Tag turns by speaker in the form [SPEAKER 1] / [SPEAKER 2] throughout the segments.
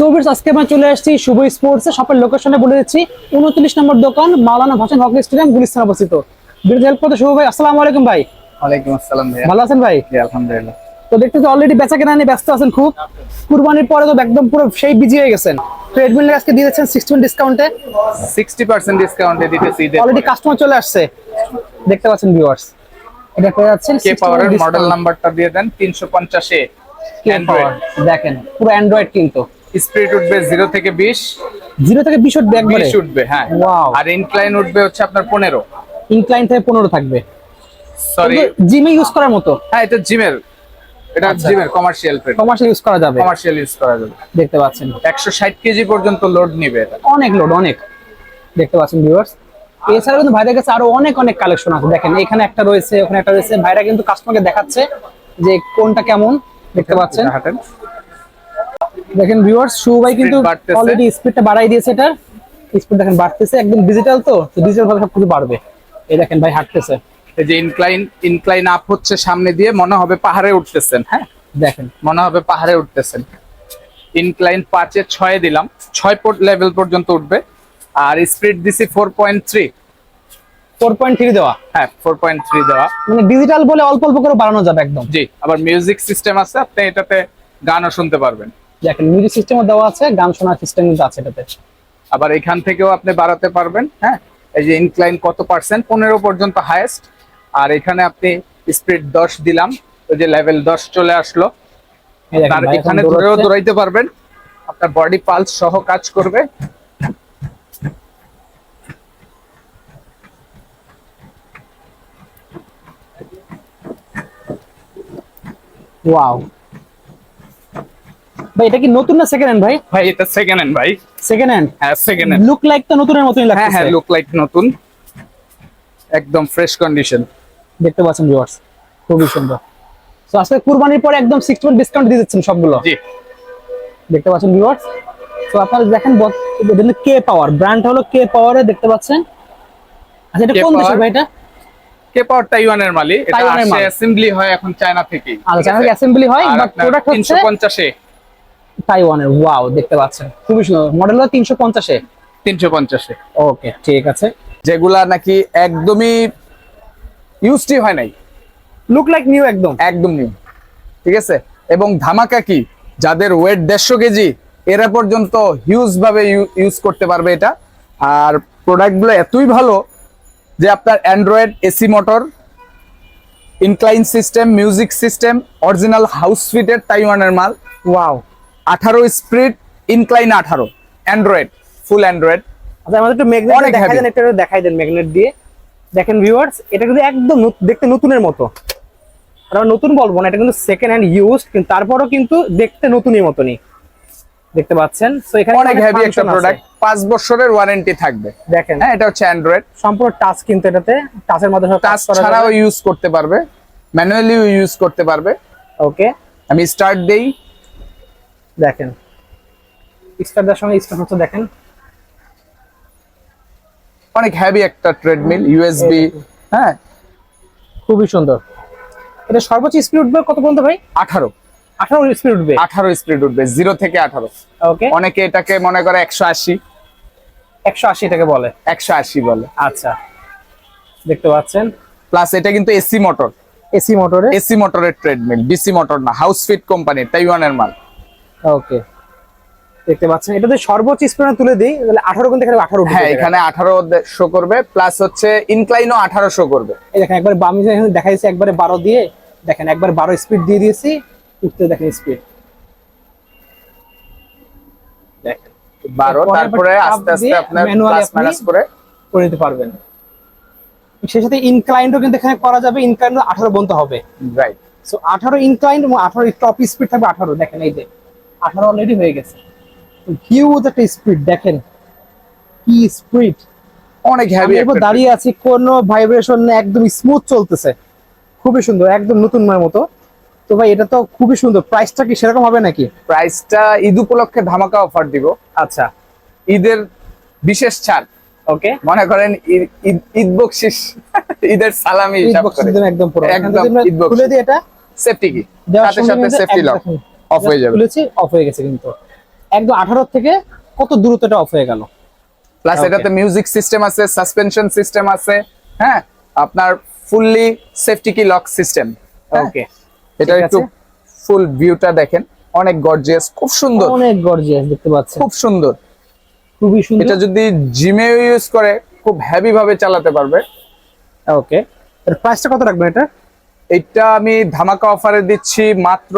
[SPEAKER 1] সোভিটস আজকে আমরা চলে আসছি শুভ স্পোর্টস শপের লোকেশনে বলে দিচ্ছি উনত্রিশ নম্বর দোকান মাওলানা ভাসান হকি স্টেডিয়াম গুলিস্তান অবস্থিত। বিরুদ্ধে হেল্প করতে শুভ ভাই আসসালামু আলাইকুম ভাই।
[SPEAKER 2] ওয়ালাইকুম আসসালাম ভাইয়া।
[SPEAKER 1] ভালো আছেন ভাই?
[SPEAKER 2] আলহামদুলিল্লাহ।
[SPEAKER 1] তো দেখতেছি অলরেডি বেচা কেনা নিয়ে ব্যস্ত আছেন খুব। কুরবানির পরে তো একদম পুরো সেই বিজি হয়ে গেছেন। ট্রেডমিলের আজকে দিয়ে দিচ্ছেন সিক্সটি ডিসকাউন্টে
[SPEAKER 2] সিক্সটি পার্সেন্ট ডিসকাউন্টে দিতেছি
[SPEAKER 1] অলরেডি কাস্টমার চলে আসছে। দেখতে পাচ্ছেন ভিউয়ার্স এটা পেয়ে যাচ্ছেন
[SPEAKER 2] কে পাওয়ারের মডেল নাম্বারটা দিয়ে দেন তিনশো পঞ্চাশে
[SPEAKER 1] দেখেন পুরো অ্যান্ড্রয়েড কিন্তু।
[SPEAKER 2] স্পিড উঠবে জিরো থেকে বিশ।
[SPEAKER 1] জিরো থেকে বিশ উঠবে একবারে?
[SPEAKER 2] বিশ উঠবে হ্যাঁ. আর ইনক্লাইন উঠবে হচ্ছে আপনার পনেরো।
[SPEAKER 1] ইনক্লাইন থেকে পনেরো থাকবে।
[SPEAKER 2] সরি
[SPEAKER 1] জিমে ইউজ করার মতো?
[SPEAKER 2] হ্যাঁ এটা জিমের এটা। জিমের কমার্শিয়াল প্রিন্ট
[SPEAKER 1] কমার্শিয়াল ইউজ করা যাবে।
[SPEAKER 2] কমার্শিয়াল ইউজ করা যাবে।
[SPEAKER 1] দেখতে পাচ্ছেন।
[SPEAKER 2] একশো ষাট কেজি পর্যন্ত লোড নিবে এটা।
[SPEAKER 1] অনেক লোড অনেক। দেখতে পাচ্ছেন ভিউয়ার্স এছাড়াও কিন্তু ভাইদের কাছে আরও অনেক অনেক কালেকশন আছে। দেখেন এখানে একটা রয়েছে ওখানে একটা রয়েছে। ভাইরা কিন্তু কাস্টমারকে দেখাচ্ছে যে কোনটা কেমন। দেখতে পাচ্ছেন? দেখেন ভিউয়ার্স শু ভাই কিন্তু অলরেডি স্পিডটা বাড়াই দিয়েছে এটার। স্পিড দেখেন বাড়তেছে একদম ডিজিটাল তো ডিজিটাল ভাবে সবকিছু বাড়বে। এই দেখেন ভাই হাঁটতেছে।
[SPEAKER 2] এই যে ইনক্লাইন ইনক্লাইন আপ হচ্ছে সামনে দিয়ে মনে হবে পাহাড়ে উঠতেছেন। হ্যাঁ
[SPEAKER 1] দেখেন।
[SPEAKER 2] মনে হবে পাহাড়ে উঠতেছেন। ইনক্লাইন পাঁচে ছয় দিলাম ছয় লেভেল পর্যন্ত উঠবে। আর স্পিড দিছি four point three
[SPEAKER 1] four point three দেওয়া।
[SPEAKER 2] হ্যাঁ ফোর পয়েন্ট থ্রি দেওয়া।
[SPEAKER 1] মানে ডিজিটাল বলে অল্প অল্প করে বাড়ানো যাবে একদম।
[SPEAKER 2] জি আবার মিউজিক সিস্টেম আছে আপনি এটাতে গানও শুনতে পারবেন।
[SPEAKER 1] দেখেন মিউজিক সিস্টেমও দেওয়া আছে গান শোনার সিস্টেম কিন্তু আছে এটাতে।
[SPEAKER 2] আবার এখান থেকেও আপনি বাড়াতে পারবেন হ্যাঁ? এই যে ইনক্লাইন কত পার্সেন্ট পনেরো পর্যন্ত হাইয়েস্ট আর এখানে আপনি স্পিড দশ দিলাম ওই যে লেভেল দশ চলে আসলো। আর
[SPEAKER 1] এখানে
[SPEAKER 2] ধরেও দৌড়াইতে পারবেন। আপনার বডি পালস সহ কাজ করবে।
[SPEAKER 1] ওয়াও ভাই এটা কি নতুন না সেকেন্ড হ্যান্ড ভাই?
[SPEAKER 2] ভাই এটা সেকেন্ড হ্যান্ড ভাই।
[SPEAKER 1] সেকেন্ড হ্যান্ড
[SPEAKER 2] হ্যাঁ সেকেন্ড হ্যান্ড
[SPEAKER 1] লুক লাইক তো নতুনের মতনই
[SPEAKER 2] হ্যাঁ
[SPEAKER 1] লাগছে
[SPEAKER 2] হ্যাঁ লুক লাইক নতুন। একদম ফ্রেশ কন্ডিশন
[SPEAKER 1] দেখতে পাচ্ছেন ভিউয়ার্স খুবই সুন্দর। তো আজকে কুরবানির পরে একদম সিক্সটি ডিসকাউন্ট দিয়ে দিচ্ছেন সবগুলো?
[SPEAKER 2] জি।
[SPEAKER 1] দেখতে পাচ্ছেন ভিউয়ার্স তো আপনারা দেখেন কে পাওয়ার ব্র্যান্ড হলো কে পাওয়ারে দেখতে পাচ্ছেন। আচ্ছা এটা কোন দেশের ভাই এটা?
[SPEAKER 2] কে পাওয়ার তাইওয়ানের মালি এটা। অ্যাসেম্বলি হয় এখন চায়না থেকেই।
[SPEAKER 1] আচ্ছা চ্যানেল অ্যাসেম্বলি হয় বাট প্রোডাক্ট হচ্ছে
[SPEAKER 2] তিনশো পঞ্চাশে।
[SPEAKER 1] তাইওয়ানের ওয়াও দেখতে পাচ্ছেন। খুবই সুন্দর। মডেল হলো তিনশো পঞ্চাশে।
[SPEAKER 2] তিনশো পঞ্চাশে।
[SPEAKER 1] ওকে ঠিক আছে।
[SPEAKER 2] যেগুলা নাকি একদমই ইউজটি হয় নাই।
[SPEAKER 1] লুক লাইক নিউ একদম।
[SPEAKER 2] একদম নিউ ঠিক আছে? এবং ধামাকা কি? যাদের ওয়েট দেড়শো কেজি এরা পর্যন্ত হিউজ ভাবে ইউজ করতে পারবে এটা। আর প্রোডাক্টগুলো এতই ভালো যে আপনার android AC motor incline system music system original house ফিটের তাইওয়ানের মাল।
[SPEAKER 1] ওয়াও
[SPEAKER 2] আঠারো স্প্রিট ইনক্লাইন আঠারো। অ্যান্ড্রয়েড ফুল অ্যান্ড্রয়েড
[SPEAKER 1] আচ্ছা আমাদের একটু ম্যাগনেট দেখাই দেন একটু দেখাই দেন ম্যাগনেট দিয়ে। দেখেন ভিউয়ার্স এটা কিন্তু একদম দেখতে নতুনের মতো। আর আমরা নতুন বলব না এটা কিন্তু সেকেন্ড হ্যান্ড ইউজ কিন্তু তারপরও কিন্তু দেখতে নতুনের মতনই। দেখতে পাচ্ছেন? তো এখানে
[SPEAKER 2] অনেক হেভি একটা প্রোডাক্ট পাঁচ বছরের ওয়ারেন্টি থাকবে।
[SPEAKER 1] দেখেন।
[SPEAKER 2] হ্যাঁ এটা হচ্ছে অ্যান্ড্রয়েড
[SPEAKER 1] সম্পূর্ণ টাচ কিন্তু এটাতে। টাচের মাধ্যমে সব
[SPEAKER 2] টাচ ছাড়াও ইউজ করতে পারবে। ম্যানুয়ালিও ইউজ করতে পারবে।
[SPEAKER 1] ওকে
[SPEAKER 2] আমি স্টার্ট দেই।
[SPEAKER 1] দেখেন। স্টারটার সঙ্গে স্টার হচ্ছে দেখেন।
[SPEAKER 2] অনেক হেভি একটা ট্রেডমিল ইউএসবি হ্যাঁ?
[SPEAKER 1] খুবই সুন্দর। এটা সর্বোচ্চ স্পিড উঠবে কত পর্যন্ত ভাই?
[SPEAKER 2] আঠারো।
[SPEAKER 1] আঠারো স্পিড উঠবে?
[SPEAKER 2] আঠারো স্পিড উঠবে জিরো থেকে আঠারো।
[SPEAKER 1] ওকে
[SPEAKER 2] অনেকে এটাকে মনে করে একশো আশি।
[SPEAKER 1] একশো আশি টাকা বলে।
[SPEAKER 2] একশো আশি বলে।
[SPEAKER 1] আচ্ছা। দেখতে পাচ্ছেন?
[SPEAKER 2] প্লাস এটা কিন্তু এসি মোটর
[SPEAKER 1] এসি মোটরে
[SPEAKER 2] এসি মোটরের ট্রেডমিল বিসি মোটর না হাউস ফিট কোম্পানির তাইওয়ানের মাল।
[SPEAKER 1] ওকে। দেখতে পাচ্ছেন এটাতে সর্বোচ্চ স্পিড তুলে দিই তাহলে আঠারো কিন্তু এখানে আঠারো
[SPEAKER 2] হ্যাঁ এখানে আঠারো শো করবে প্লাস হচ্ছে ইনক্লাইনও আঠারো শো করবে।
[SPEAKER 1] এই দেখেন একবার বাম এখানে একবারে বারো দিয়ে দেখেন একবার বারো স্পিড দিয়ে দিয়েছি উঠতে দেখেন স্পিড দেখেন
[SPEAKER 2] বারো
[SPEAKER 1] এরপরে
[SPEAKER 2] তারপরে আস্তে আস্তে আপনার প্লাস মাইনাস করে
[SPEAKER 1] করে নিতে পারবেন। সেই সাথে ইনক্লাইন্ডও কিন্তু এখানে করা যাবে ইনক্লাইন্ড আঠারো বন্ধ হবে।
[SPEAKER 2] রাইট
[SPEAKER 1] সো আঠারো ইনক্লাইন্ড এবং আঠারো টপ স্পিড থাকবে আঠারো দেখেন এই যে। আঠারো অলরেডি হয়ে গেছে। হিউজ একটা স্পিড দেখেন কি স্পিড
[SPEAKER 2] অনেক হেভি
[SPEAKER 1] এরপর দাঁড়িয়ে আছি কোনো ভাইব্রেশন নেই একদম স্মুথ চলতেছে। খুবই সুন্দর একদম নতুন মানের মতো। তো ভাই এটা তো খুবই সুন্দর। প্রাইসটা কি সেরকম হবে নাকি?
[SPEAKER 2] প্রাইসটা ঈদ উপলক্ষে ধামাকা অফার দিব।
[SPEAKER 1] আচ্ছা।
[SPEAKER 2] ঈদের বিশেষ ছাড়।
[SPEAKER 1] ওকে
[SPEAKER 2] মনে করেন ঈদ- বকশিস ঈদের সালামি হিসাব করে।
[SPEAKER 1] একদম পুরো।
[SPEAKER 2] একদম।
[SPEAKER 1] খুলে দিই এটা?
[SPEAKER 2] সেফটি কি সাথে সাথে সেফটি লক অফ হয়ে যাবে।
[SPEAKER 1] খুলেছি অফ হয়ে গেছে কিন্তু। একদম আঠারো থেকে কত দূরত্বটা অফ হয়ে গেল?
[SPEAKER 2] প্লাস এটাতে মিউজিক সিস্টেম আছে সাসপেনশন সিস্টেম আছে হ্যাঁ? আপনার ফুললি সেফটি কি লক সিস্টেম
[SPEAKER 1] ওকে
[SPEAKER 2] এটা একটু ফুল ভিউটা দেখেন। অনেক গর্জিয়াস খুব সুন্দর।
[SPEAKER 1] অনেক গর্জিয়াস দেখতে পাচ্ছেন।
[SPEAKER 2] খুব সুন্দর।
[SPEAKER 1] খুবই সুন্দর।
[SPEAKER 2] এটা যদি জিমে ইউজ করে খুব হেভি ভাবে চালাতে পারবে।
[SPEAKER 1] ওকে এর প্রাইসটা কত রাখবেন এটা?
[SPEAKER 2] এটা আমি ধামাকা অফারে দিচ্ছি মাত্র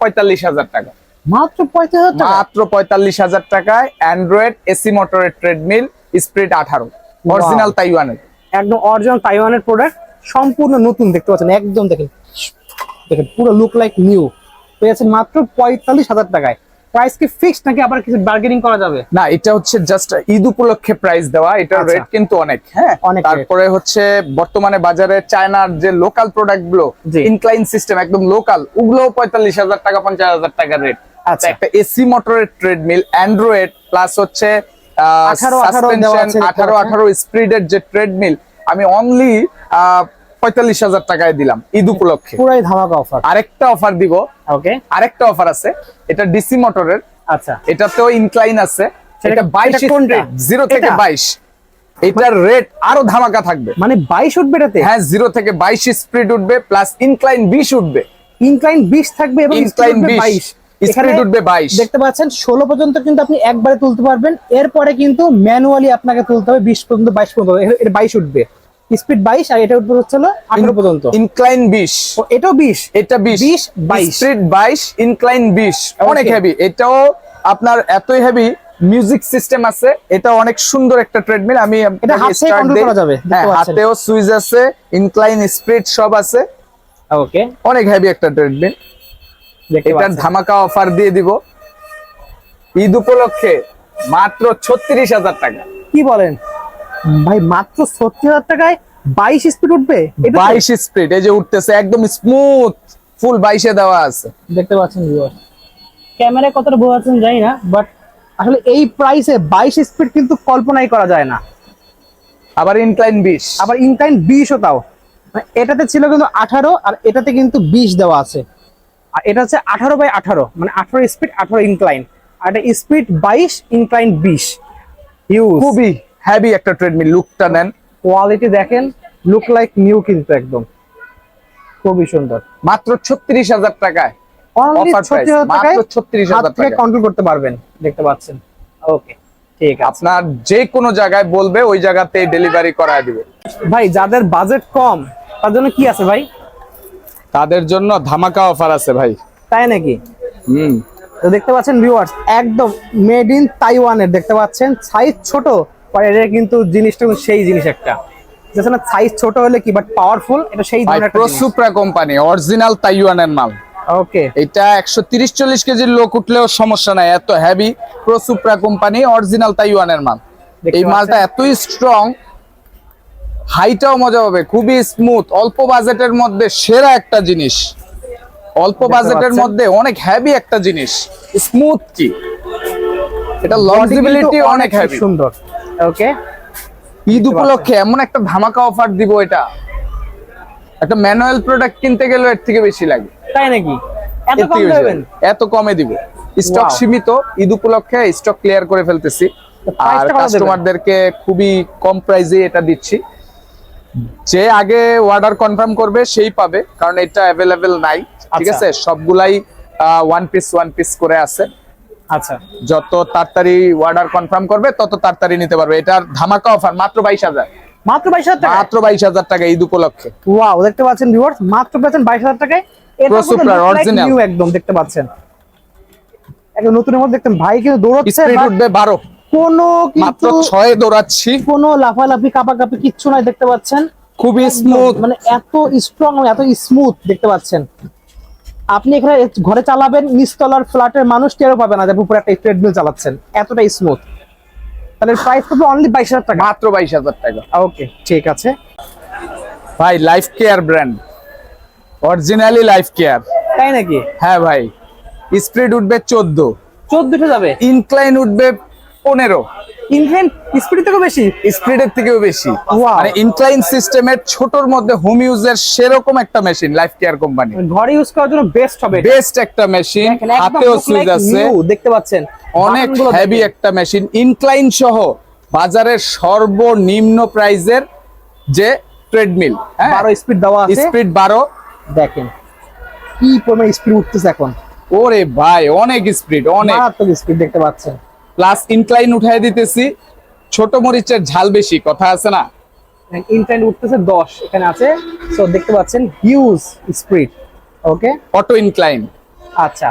[SPEAKER 2] পঁয়তাল্লিশ হাজার টাকা।
[SPEAKER 1] মাত্র পঁয়তাল্লিশ হাজার
[SPEAKER 2] মাত্র পঁয়তাল্লিশ হাজার টাকায় অ্যান্ড্রয়েড এসি মোটরের ট্রেডমিল স্প্রিড আঠারো। অরিজিনাল তাইওয়ানের
[SPEAKER 1] একদম অরিজিনাল তাইওয়ানের প্রোডাক্ট সম্পূর্ণ নতুন দেখতে পাচ্ছেন একদম দেখেন। দেখেন পুরো লুক লাইক নিউ পেয়েছেন মাত্র পঁয়তাল্লিশ হাজার টাকায়। প্রাইস কি ফিক্সড নাকি আবার কিছু বার্গেনিং করা যাবে
[SPEAKER 2] না এটা হচ্ছে জাস্ট ঈদ উপলক্ষে প্রাইস দেওয়া
[SPEAKER 1] আচ্ছা।
[SPEAKER 2] রেট কিন্তু অনেক হ্যাঁ
[SPEAKER 1] অনেক
[SPEAKER 2] তারপরে হচ্ছে বর্তমানে বাজারে চায়নার যে লোকাল
[SPEAKER 1] প্রোডাক্টগুলো।
[SPEAKER 2] ইনক্লাইন সিস্টেম একদম লোকাল ওগুলো পঁয়তাল্লিশ হাজার টাকা পঞ্চাশ হাজার টাকার রেট
[SPEAKER 1] আচ্ছা।
[SPEAKER 2] একটা এসি মোটরের ট্রেডমিল অ্যান্ড্রয়েড প্লাস হচ্ছে
[SPEAKER 1] 18 18 দেওয়া আছে দেখতে
[SPEAKER 2] আঠারো। আঠারো স্পিডের যে ট্রেডমিল আমি অনলি পঁয়তাল্লিশ হাজার টাকায় দিলাম ঈদ উপলক্ষে।
[SPEAKER 1] পুরাই ধামাকা অফার
[SPEAKER 2] আরেকটা অফার দিব।
[SPEAKER 1] ওকে
[SPEAKER 2] আরেকটা অফার আছে। এটা ডিসি মোটরের
[SPEAKER 1] আচ্ছা।
[SPEAKER 2] এটাতেও ইনক্লাইন আছে। এটা বাইশ? জিরো থেকে? বাইশ। এটার রেট আরও ধামাকা থাকবে।
[SPEAKER 1] মানে বাইশ উঠবে এটাতে?
[SPEAKER 2] হ্যাঁ জিরো থেকে বাইশ স্পিড উঠবে প্লাস ইনক্লাইন বিশ উঠবে।
[SPEAKER 1] ইনক্লাইন বিশ থাকবে এবং
[SPEAKER 2] Incline
[SPEAKER 1] স্পিড
[SPEAKER 2] 20
[SPEAKER 1] বাইশ।
[SPEAKER 2] 22
[SPEAKER 1] দেখতে পাচ্ছেন ষোলো পর্যন্ত কিন্তু আপনি একবারে তুলতে পারবেন। এরপরে কিন্তু ম্যানুয়ালি আপনাকে তুলতে হবে বিশ পর্যন্ত বাইশ পর্যন্ত বাইশ উঠবে। স্পিড বাইশ আর এটা উঠবে হচ্ছে হলো আঠারো পর্যন্ত।
[SPEAKER 2] ইনক্লাইন বিশ।
[SPEAKER 1] ও, এটাও বিশ?
[SPEAKER 2] এটা বিশ।
[SPEAKER 1] 20, 22
[SPEAKER 2] স্পিড বাইশ ইনক্লাইন বিশ। অনেক
[SPEAKER 1] Okay.
[SPEAKER 2] হেভি এটাও আপনার এতই হেভি মিউজিক সিস্টেম আছে। এটা অনেক সুন্দর একটা ট্রেডমিল আমি আপনাকে
[SPEAKER 1] হাত
[SPEAKER 2] দেই।
[SPEAKER 1] করা যাবে,
[SPEAKER 2] হ্যাঁ। হাতেও সুইচ আছে ইনক্লাইন স্পিড সব আছে।
[SPEAKER 1] ওকে
[SPEAKER 2] অনেক হেভি একটা ট্রেডমিল এটার ধামাকা অফার দিয়ে দিব। ঈদ উপলক্ষে মাত্র ছত্রিশ হাজার টাকা।
[SPEAKER 1] কি বলেন? ভাই মাত্র সত্তর হাজার টাকায় বাইশ স্পিড উঠবে?
[SPEAKER 2] বাইশ স্পিড এই যে উঠতেছে একদম স্মুথ ফুল বাইশে দেওয়া আছে।
[SPEAKER 1] দেখতে পাচ্ছেন ভিউয়ার ক্যামেরায় কতটা বোঝাচ্ছেন জানি না বাট আসলে এই প্রাইসে বাইশ স্পিড কিন্তু কল্পনাই করা যায় না।
[SPEAKER 2] আবার ইনক্লাইন বিশ।
[SPEAKER 1] আবার ইনক্লাইন বিশও তাও। মানে এটাতে ছিল কিন্তু আঠারো আর এটাতে কিন্তু বিশ দেওয়া আছে। আর এটা হচ্ছে আঠারো বাই আঠারো মানে আঠারো স্পিড আঠারো ইনক্লাইন আর এটা স্পিড বাইশ ইনক্লাইন বিশ। হিউজ
[SPEAKER 2] খুবই হেভি একটা ট্রেডমিল লুকটা নেন।
[SPEAKER 1] কোয়ালিটি দেখেন লুক লাইক নিউ কিন্তু একদম। খুবই সুন্দর।
[SPEAKER 2] মাত্র ছত্রিশ হাজার টাকায়।
[SPEAKER 1] অনলি
[SPEAKER 2] Offer price, মাত্র 36,000 টাকা।
[SPEAKER 1] কন্ট্রোল করতে পারবেন দেখতে পাচ্ছেন। ওকে ঠিক
[SPEAKER 2] আপনার যে কোনো জায়গায় বলবে ওই জায়গাতে ডেলিভারি করায় দিবে।
[SPEAKER 1] ভাই যাদের বাজেট কম তার জন্য কি আছে ভাই?
[SPEAKER 2] তাদের জন্য ধামাকা অফার আছে ভাই।
[SPEAKER 1] তাই নাকি?
[SPEAKER 2] হুম।
[SPEAKER 1] তো দেখতে পাচ্ছেন ভিউয়ার্স একদম মেড ইন তাইওয়ানের দেখতে পাচ্ছেন? সাইজ ছোট আর এটা কিন্তু জিনিসটা সেই জিনিস একটা। না সাইজ ছোট হলে কি বাট পাওয়ারফুল এটা সেই ধরনের একটা
[SPEAKER 2] প্রসুপ্রা কোম্পানি অরিজিনাল তাইওয়ানের মাল।
[SPEAKER 1] ওকে
[SPEAKER 2] এটা একশো তিরিশ চল্লিশ কেজির লোক উঠলেও সমস্যা নাই এত হেভি প্রসুপ্রা কোম্পানি অরিজিনাল তাইওয়ানের মাল। এই মালটা এতই স্ট্রং হাইটাও মজা হবে খুবই স্মুথ অল্প বাজেটের মধ্যে সেরা একটা জিনিস। অল্প বাজেটের মধ্যে অনেক হেভি একটা জিনিস। স্মুথ কি? এটা লঞ্জিবিলিটি অনেক
[SPEAKER 1] সুন্দর। ওকে
[SPEAKER 2] ঈদ উপলক্ষে এমন একটা ধামাকা অফার দিব এটা। একটা ম্যানুয়াল প্রোডাক্ট কিনতে গেলে এর থেকে বেশি লাগে।
[SPEAKER 1] তাই নাকি? এত কম দেবেন?
[SPEAKER 2] এত কমে দিব। স্টক সীমিত ঈদ উপলক্ষে স্টক ক্লিয়ার করে ফেলতেছি। আর? কাস্টমারদেরকে খুবই কম প্রাইসে এটা দিচ্ছি। যে আগে অর্ডার কনফার্ম করবে সেই পাবে। কারণ এটা অ্যাভেলেবেল নাই। ঠিক
[SPEAKER 1] আচ্ছা।
[SPEAKER 2] আছে? সবগুলাই ওয়ান পিস ওয়ান পিস করে আছে।
[SPEAKER 1] আচ্ছা।
[SPEAKER 2] যত তাড়াতাড়ি অর্ডার কনফার্ম করবে তত তাড়াতাড়ি নিতে পারবে। এটার ধামাকা অফার মাত্র বাইশ হাজার।
[SPEAKER 1] মাত্র বাইশ হাজার টাকা
[SPEAKER 2] মাত্র বাইশ হাজার টাকা ঈদ উপলক্ষে
[SPEAKER 1] ওয়াও দেখতে পাচ্ছেন ভিউয়ার্স মাত্র পাচ্ছেন বাইশ হাজার টাকায়। এটা। নিউ একদম দেখতে পাচ্ছেন। একদম নতুনের মধ্যে দেখতেন ভাই কিন্তু দৌড়চ্ছে
[SPEAKER 2] স্পিড উঠবে বারো।
[SPEAKER 1] কোনো
[SPEAKER 2] মাত্র
[SPEAKER 1] কিন্তু
[SPEAKER 2] ছয়ে দৌড়াচ্ছি।
[SPEAKER 1] কোনো লাফালাফি কাপাকাপি কিচ্ছু নাই দেখতে পাচ্ছেন।
[SPEAKER 2] খুবই স্মুথ
[SPEAKER 1] মানে এত স্ট্রং এত স্মুথ দেখতে পাচ্ছেন। আপনি এখানে ঘরে চালাবেন নিচতলার ফ্ল্যাটের মানুষ টেরও পাবে না যে উপরে একটা ট্রেডমিল চালাচ্ছেন। এতটা স্মুথ তাহলে প্রাইস পাবে অনলি বাইশ হাজার টাকা।
[SPEAKER 2] মাত্র বাইশ হাজার টাকা।
[SPEAKER 1] ওকে ঠিক আছে।
[SPEAKER 2] ভাই Life Care brand originally Life Care
[SPEAKER 1] তাই নাকি?
[SPEAKER 2] হ্যাঁ ভাই। স্পিড উঠবে চোদ্দ।
[SPEAKER 1] চোদ্দটা যাবে?
[SPEAKER 2] ইনক্লাইন উঠবে পনেরো।
[SPEAKER 1] ইনভেন্ট স্পিড থেকেও বেশি?
[SPEAKER 2] স্পিডের থেকেও বেশি। মানে ইনক্লাইন সিস্টেমের ছোটর মধ্যে হোম ইউজের সেরকম একটা মেশিন লাইফ কেয়ার কোম্পানি
[SPEAKER 1] ঘরে ইউজ করার জন্য বেস্ট হবে
[SPEAKER 2] বেস্ট একটা মেশিন হাতেও সুইচ আছে।
[SPEAKER 1] দেখতে পাচ্ছেন।
[SPEAKER 2] অনেক হেভি একটা মেশিন ইনক্লাইন সহ বাজারের সর্বনিম্ন প্রাইজের যে ট্রেডমিল হ্যাঁ?
[SPEAKER 1] বারো স্পিড দেওয়া আছে।
[SPEAKER 2] স্পিড বারো।
[SPEAKER 1] দেখেন কি পরিমাণ স্পিড উঠতেছে এখন।
[SPEAKER 2] ওরে ভাই অনেক স্পিড অনেক।
[SPEAKER 1] স্পিড দেখতে পাচ্ছেন।
[SPEAKER 2] প্লাস ইনক্লাইন উঠাই দিতেছি। ছোট মরিচের ঝাল বেশি কথা আছে না?
[SPEAKER 1] ইনটাইন উঠতেছে দশ এখানে আছে। সো দেখতে পাচ্ছেন huge speed okay
[SPEAKER 2] auto incline
[SPEAKER 1] আচ্ছা।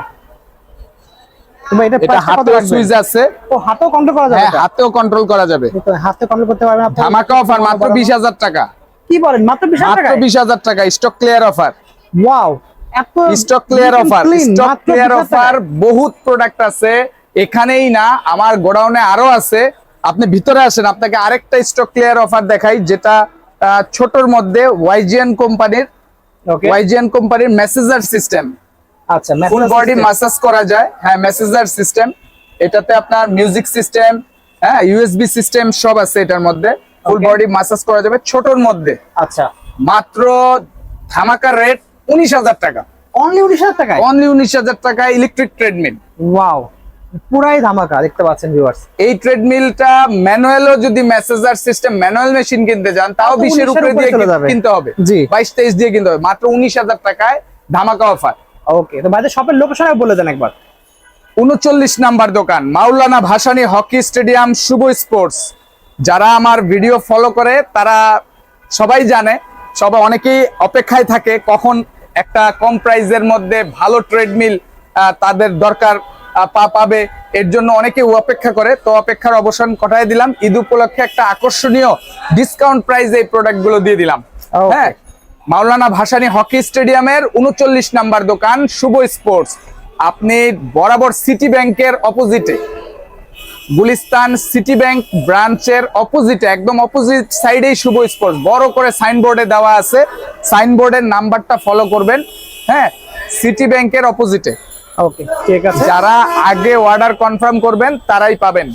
[SPEAKER 2] হাতেও আছে।
[SPEAKER 1] ও হাতেও কন্ট্রোল করা যাবে
[SPEAKER 2] হ্যাঁ হাতেও কন্ট্রোল করা যাবে।
[SPEAKER 1] এই হাতে কন্ট্রোল করতে পারবেন
[SPEAKER 2] ধামাকা অফার মাত্র বিশ হাজার টাকা।
[SPEAKER 1] কি বলেন মাত্র বিশ হাজার
[SPEAKER 2] মাত্র
[SPEAKER 1] টাকায়?
[SPEAKER 2] বিশ হাজার টাকা স্টক ক্লিয়ার অফার
[SPEAKER 1] ওয়াও এত
[SPEAKER 2] stock clear offer stock clear offer বহুত প্রোডাক্ট আছে। এখানেই না আমার গোডাউনে আরও আছে। আপনি ভিতরে আসেন আপনাকে আরেকটা স্টক ক্লিয়ার অফার দেখাই যেটা ছোটর মধ্যে ওয়াইজিএন কোম্পানির
[SPEAKER 1] ওকে
[SPEAKER 2] ওয়াইজিএন কোম্পানির মেসেজার সিস্টেম
[SPEAKER 1] আচ্ছা
[SPEAKER 2] ফুল বডি। মাসাজ করা যায়। হ্যাঁ মেসেজার সিস্টেম এটাতে আপনার মিউজিক সিস্টেম হ্যাঁ ইউএসবি সিস্টেম সব আছে এটার মধ্যে। ফুল বডি মাসাজ করা যাবে ছোটর মধ্যে।
[SPEAKER 1] আচ্ছা।
[SPEAKER 2] মাত্র ধামাকা রেট উনিশ হাজার টাকা।
[SPEAKER 1] অনলি উনিশ হাজার টাকায়?
[SPEAKER 2] অনলি উনিশ হাজার টাকা ইলেকট্রিক ট্রেডমিল
[SPEAKER 1] ওয়াও পুরাই ধামাকা দেখতে পাচ্ছেন ভিউয়ার্স
[SPEAKER 2] এই ট্রেডমিলটা ম্যানুয়ালও যদি মেসেজার সিস্টেম ম্যানুয়াল মেশিন কিনতে যান তাও বিশের উপরে দিয়ে কিনতে হবে।
[SPEAKER 1] জি।
[SPEAKER 2] বাইশ তেইশ দিয়ে কিনতে হবে মাত্র উনিশ হাজার টাকায় ধামাকা অফার
[SPEAKER 1] ওকে তো ভাইদের শপের লোকেশন বলে দেন একবার।
[SPEAKER 2] উনচল্লিশ নাম্বার দোকান Maulana Bhasani hockey stadium Shubho sports. যারা আমার ভিডিও ফলো করে তারা সবাই জানে সবাই অনেকেই অপেক্ষায় থাকে কখন একটা কম প্রাইজের মধ্যে ভালো ট্রেডমিল তাদের দরকার পাবে এর জন্য অনেকে অপেক্ষা করে। তো অপেক্ষার অবসান ঘটায় দিলাম? ঈদ উপলক্ষে একটা আকর্ষণীয় ডিসকাউন্ট প্রাইজে এই প্রোডাক্টগুলো দিয়ে দিলাম। হ্যাঁ মাওলানা ভাসানী হকি স্টেডিয়ামের উনচল্লিশ নাম্বার দোকান শুভ স্পোর্টস আপনি বরাবর সিটি ব্যাংকের অপোজিটে গুলিস্তান সিটি ব্যাংক ব্রাঞ্চের অপোজিটে একদম অপোজিট সাইডেই শুভ স্পোর্টস বড় করে সাইনবোর্ডে দেওয়া আছে। সাইনবোর্ডের নাম্বারটা ফলো করবেন। হ্যাঁ সিটি ব্যাংকের অপোজিটে
[SPEAKER 1] ওকে। ঠিক আছে।
[SPEAKER 2] যারা আগে অর্ডার কনফার্ম করবেন তারাই পাবেন।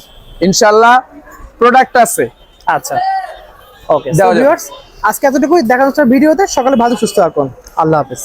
[SPEAKER 2] ইনশাল্লাহ প্রোডাক্ট আছে।
[SPEAKER 1] আচ্ছা। ওকে আজকে এতটুকুই। দেখা যাচ্ছে ভিডিওতে। সকালে ভালো সুস্থ থাকুন। আল্লাহ হাফেজ।